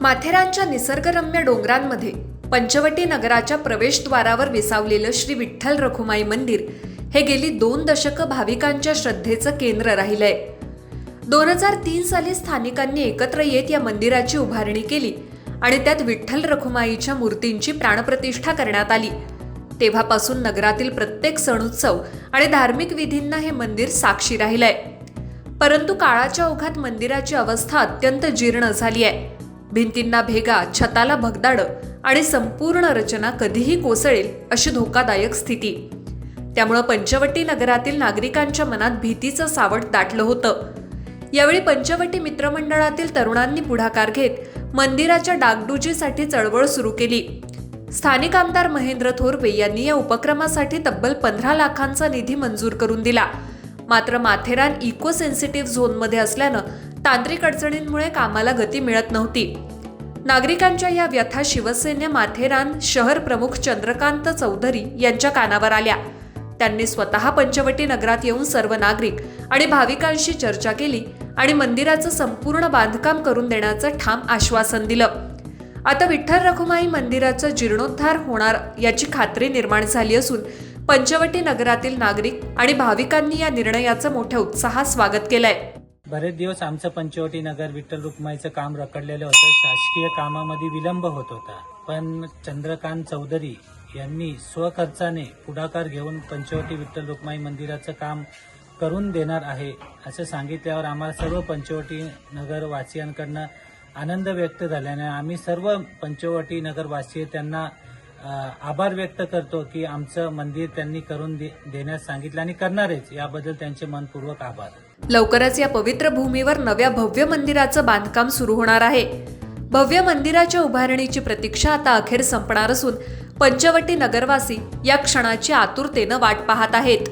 माथेरानच्या निसर्गरम्य डोंगरांमध्ये पंचवटी नगराच्या प्रवेशद्वारावर विसावलेलं श्री विठ्ठल रखुमाई मंदिर हे गेली दोन दशकं भाविकांच्या श्रद्धेचं केंद्र राहिलंय. दोन हजार तीन साली स्थानिकांनी एकत्र येत या मंदिराची उभारणी केली आणि त्यात विठ्ठल रखुमाईच्या मूर्तींची प्राणप्रतिष्ठा करण्यात आली. तेव्हापासून नगरातील प्रत्येक सण उत्सव आणि धार्मिक विधींना हे मंदिर साक्षी राहिलंय. परंतु काळाच्या ओघात मंदिराची अवस्था अत्यंत जीर्ण झाली आहे भिंतींना भेगा छताला भगदाडं आणि संपूर्ण रचना कधीही कोसळेल अशी धोकादायक स्थिती. त्यामुळं पंचवटी नगरातील नागरिकांच्या मनात भीतीचं सावट दाटलं होतं. यावेळी पंचवटी मित्रमंडळातील तरुणांनी पुढाकार घेत मंदिराच्या डागडुजीसाठी चळवळ सुरू केली. स्थानिक आमदार महेंद्र थोरवे यांनी या उपक्रमासाठी तब्बल पंधरा लाखांचा निधी मंजूर करून दिला. मात्र माथेरान इको सेन्सिटिव्ह झोनमध्ये असल्यानं तांत्रिक अडचणींमुळे कामाला गती मिळत नव्हती. नागरिकांच्या या व्यथा शिवसेना माथेरान शहर प्रमुख चंद्रकांत चौधरी यांच्या कानावर आल्या. त्यांनी स्वतः पंचवटी नगरात येऊन सर्व नागरिक आणि भाविकांशी चर्चा केली आणि मंदिराचं संपूर्ण बांधकाम करून देण्याचं ठाम आश्वासन दिलं. आता विठ्ठल रखुमाई मंदिराचा जीर्णोद्धार होणार याची खात्री निर्माण झाली असून पंचवटी नगरातील नागरिक आणि भाविकांनी या निर्णयाचं मोठ्या उत्साहात स्वागत केलंय. बरेच दिवस आमचं पंचवटी नगर विठ्ठल रुक्माईचं काम रखडलेलं होतं. शासकीय कामामध्ये विलंब होत होता. पण चंद्रकांत चौधरी यांनी स्वखर्चाने पुढाकार घेऊन पंचवटी विठ्ठल रुक्माई मंदिराचं काम करून देणार आहे असं सांगितल्यावर आम्हाला सर्व पंचवटी नगरवासियांकडनं आनंद व्यक्त झाल्याने आम्ही सर्व पंचवटी नगरवासीय त्यांना आभार व्यक्त करतो की आमचं मंदिर त्यांनी करून दे- देण्यास सांगितलं आणि करणारच. याबद्दल त्यांचे मनपूर्वक आभार. लवकरच या पवित्र भूमीवर नव्या भव्य मंदिराचं बांधकाम सुरू होणार आहे. भव्य मंदिराच्या उभारणीची प्रतीक्षा आता अखेर संपणार असून पंचवटी नगरवासी या क्षणाची आतुरतेनं वाट पाहत आहेत.